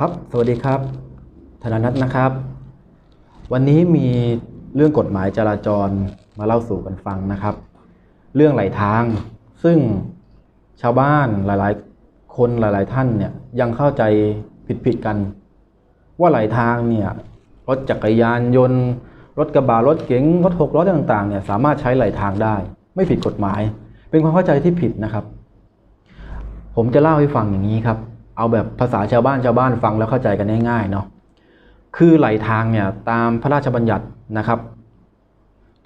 ครับ สวัสดีครับ ธนานัทนะครับ วันนี้มีเรื่องกฎหมายจราจรมาเล่าสู่กันฟังนะครับ เรื่องไหลทาง ซึ่งชาวบ้านหลายๆ คนหลายๆท่านเนี่ยยังเข้าใจผิดๆกัน ว่าไหลทางเนี่ยรถจักรยานยนต์ รถกระบะรถเก๋งรถหกล้อต่างๆเนี่ยสามารถใช้ไหลทางได้ ไม่ผิดกฎหมาย เป็นความเข้าใจที่ผิดนะครับ ผมจะเล่าให้ฟังอย่างนี้ครับ เอาแบบภาษาชาวบ้านชาวบ้านฟังแล้วเข้าใจกันง่ายๆเนาะคือไหลทางเนี่ยตามพระราชบัญญัตินะครับ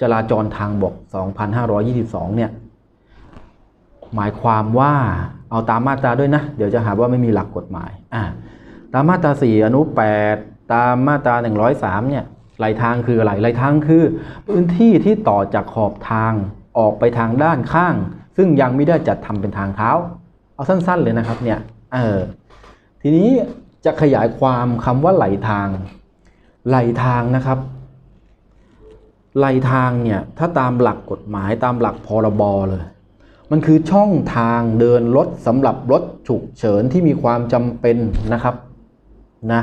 จราจรทางบก 2522 เนี่ย หมายความว่าเอาตามมาตราด้วยนะ เดี๋ยวจะหาว่าไม่มีหลักกฎหมายอ่าตามมาตรา 4 อนุ 8 ตามมาตรา 103 เนี่ยไหลทางคืออะไรไหลทางคือ พื้นที่ที่ต่อจากขอบทางออกไปทางด้านข้าง ซึ่งยังไม่ได้จัดทำเป็นทางเท้า เอาสั้นๆเลยนะครับเนี่ย เออทีนี้จะขยายความคำว่าไหลทาง ไหลทางนะครับ ไหลทางเนี่ยถ้าตามหลักกฎหมายตามหลักพรบเลย มันคือช่องทางเดินรถสำหรับรถฉุกเฉินที่มีความจำเป็นนะครับนะ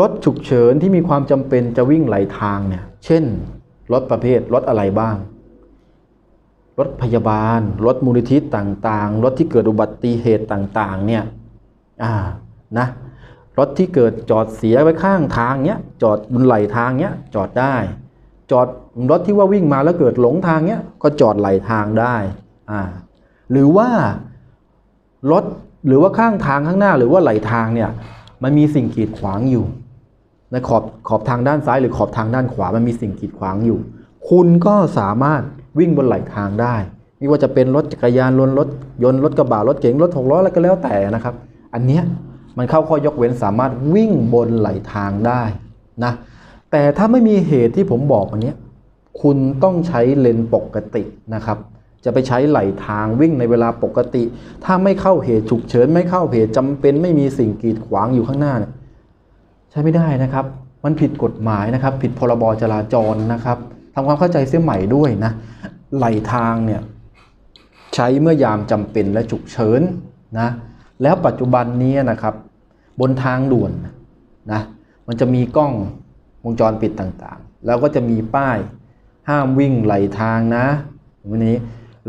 รถฉุกเฉินที่มีความจำเป็นจะวิ่งไหลทางเนี่ยเช่นรถประเภทรถอะไรบ้าง รถพยาบาล รถมูลนิธิต่างๆ รถที่เกิดอุบัติเหตุต่างๆเนี่ย อ่านะรถที่เกิดจอดเสียไว้ข้างทางเนี้ยจอดบนไหลทางเนี้ยจอดได้ จอดรถที่ว่าวิ่งมาแล้วเกิดหลงทางเนี้ยก็จอดไหลทางได้อ่าหรือว่ารถหรือว่าข้างทางข้างหน้าหรือว่าไหลทางเนี่ยมันมีสิ่งกีดขวางอยู่ในขอบขอบทางด้านซ้ายหรือขอบทางด้านขวามันมีสิ่งกีดขวางอยู่ คุณก็สามารถวิ่งบนไหลทางได้ไม่ว่าจะเป็นรถจักรยานรถรถยนต์รถกระบะรถเก๋งรถหกล้ออะไรก็แล้วแต่นะครับ อันเนี้ยมันเข้าข้อยกเว้นสามารถวิ่งบนไหลทางได้นะแต่ถ้าไม่มีเหตุที่ผมบอกอันเนี้ยคุณต้องใช้เลนปกตินะครับจะไปใช้ไหลทางวิ่งในเวลาปกติ ถ้าไม่เข้าเหตุฉุกเฉินไม่เข้าเหตุจำเป็น ไม่มีสิ่งกีดขวางอยู่ข้างหน้าเนี่ยใช้ไม่ได้นะครับ มันผิดกฎหมายนะครับ ผิดพรบจราจรนะครับทำความเข้าใจเสียใหม่ด้วยนะ ไหลทางเนี่ยใช้เมื่อยามจำเป็นและฉุกเฉินนะ แล้วปัจจุบันนี้นะครับ บนทางด่วนนะมันจะมีกล้องวงจรปิดต่างๆ แล้วก็จะมีป้ายห้ามวิ่งไหลทางนะวันนี้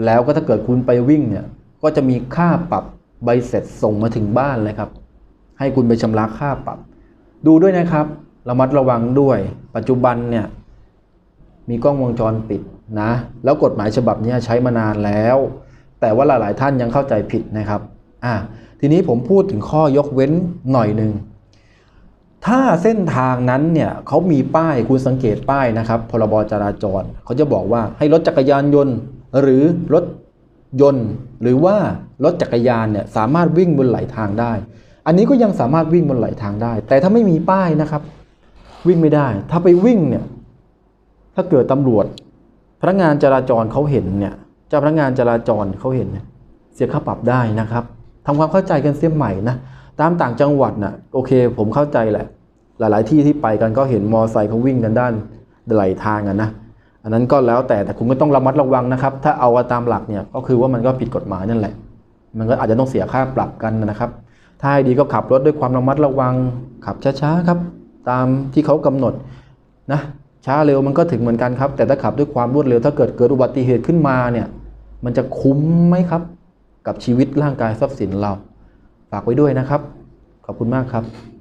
แล้วก็ถ้าเกิดคุณไปวิ่งเนี่ยก็จะมีค่าปรับใบเสร็จส่งมาถึงบ้านเลยครับ ให้คุณไปชำระค่าปรับ ดูด้วยนะครับระมัดระวังด้วย ปัจจุบันเนี่ยมีกล้องวงจรปิดนะ แล้วกฎหมายฉบับนี้ใช้มานานแล้ว แต่ว่าหลาย ๆ ท่านยังเข้าใจผิดนะครับ อะ ทีนี้ผมพูดถึงข้อยกเว้นหน่อยหนึ่งถ้าเส้นทางนั้นเนี่ยเขามีป้ายคุณสังเกตป้ายนะครับพรบจราจรเขาจะบอกว่าให้รถจักรยานยนต์ หรือรถยนต์ หรือว่ารถจักรยานเนี่ยสามารถวิ่งบนไหลทางได้ อันนี้ก็ยังสามารถวิ่งบนไหลทางได้ แต่ถ้าไม่มีป้ายนะครับ วิ่งไม่ได้ ถ้าไปวิ่งเนี่ยถ้าเกิดตำรวจ พนักงานจราจรเขาเห็นเนี่ยเจ้าพนักงานจราจรเขาเห็นเนี่ยเสียค่าปรับได้นะครับ ทำความเข้าใจกันเสียใหม่นะตามต่างจังหวัดนะ่ะโอเค ผมเข้าใจแหละ หลาย ๆ ที่ที่ไปกันก็เห็นมอไซค์เขาวิ่งกันด้านไหลทางกันนะอันนั้นก็แล้วแต่แต่คุณก็ต้องระมัดระวังนะครับ ถ้าเอาตามหลักเนี่ยก็คือว่ามันก็ผิดกฎหมายนั่นแหละ มันก็อาจจะต้องเสียค่าปรับกันนะครับ ถ้าให้ดีก็ขับรถด้วยความระมัดระวังขับช้าๆครับตามที่เขากำหนดนะช้าเร็วมันก็ถึงเหมือนกันครับ แต่ถ้าขับด้วยความรวดเร็วถ้าเกิดเกิดอุบัติเหตุขึ้นมาเนี่ยมันจะคุ้มไหมครับ กับชีวิตร่างกายทรัพย์สินเรา ฝากไว้ด้วยนะครับ ขอบคุณมากครับ